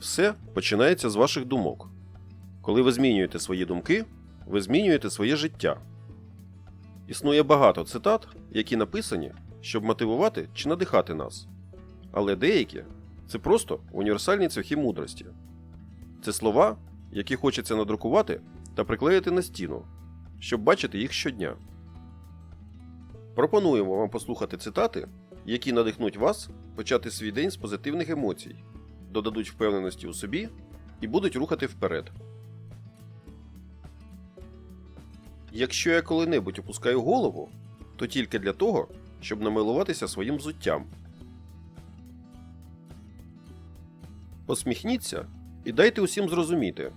Все починається з ваших думок. Коли ви змінюєте свої думки, ви змінюєте своє життя. Існує багато цитат, які написані, щоб мотивувати чи надихати нас. Але деякі це просто універсальні цвяхи мудрості. Це слова, які хочеться надрукувати та приклеїти на стіну, щоб бачити їх щодня. Пропонуємо вам послухати цитати, які надихнуть вас почати свій день з позитивних емоцій, додадуть впевненості у собі і будуть рухати вперед. Якщо я коли-небудь опускаю голову, то тільки для того, щоб намилуватися своїм взуттям. Посміхніться і дайте усім зрозуміти,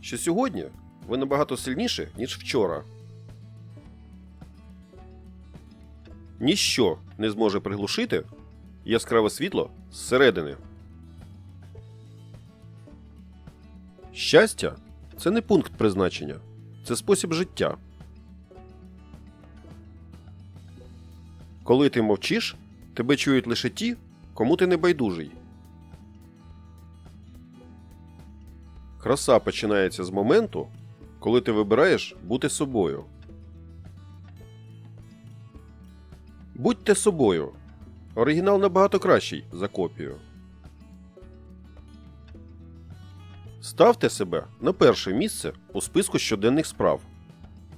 що сьогодні ви набагато сильніші, ніж вчора. Ніщо не зможе приглушити яскраве світло зсередини. Щастя це не пункт призначення, це спосіб життя. Коли ти мовчиш, тебе чують лише ті, кому ти не байдужий. Краса починається з моменту, коли ти вибираєш бути собою. Будьте собою. Оригінал набагато кращий за копію. Ставте себе на перше місце у списку щоденних справ.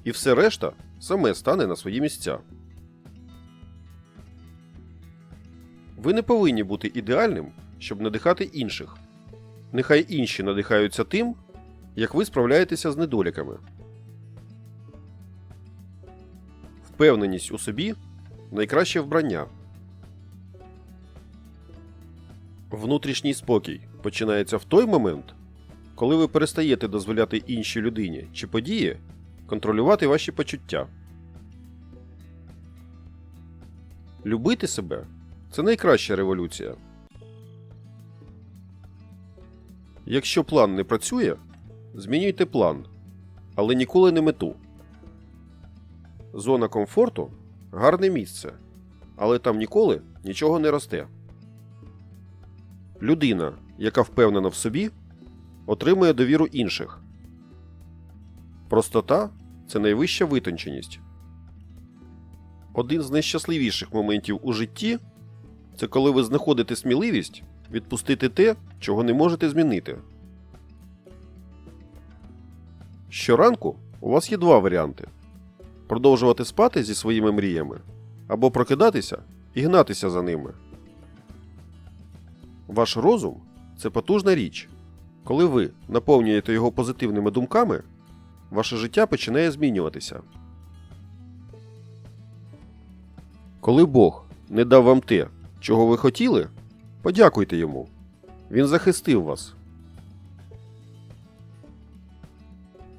І все решта саме стане на свої місця. Ви не повинні бути ідеальним, щоб надихати інших. Нехай інші надихаються тим, як ви справляєтеся з недоліками. Впевненість у собі найкраще вбрання. Внутрішній спокій починається в той момент, коли ви перестаєте дозволяти іншій людині чи події контролювати ваші почуття. Любити себе це найкраща революція. Якщо план не працює, змінюйте план, але ніколи не мету. Зона комфорту гарне місце, але там ніколи нічого не росте. Людина, яка впевнена в собі, отримує довіру інших. Простота це найвища витонченість. Один з найщасливіших моментів у житті це коли ви знаходите сміливість відпустити те, чого не можете змінити. Щоранку у вас є два варіанти: продовжувати спати зі своїми мріями або прокидатися і гнатися за ними. Ваш розум це потужна річ. Коли ви наповнюєте його позитивними думками, ваше життя починає змінюватися. Коли Бог не дав вам те, чого ви хотіли, подякуйте йому. Він захистив вас.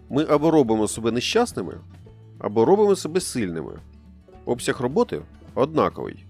Ми або робимо себе нещасними, або робимо себе сильними. Обсяг роботи однаковий.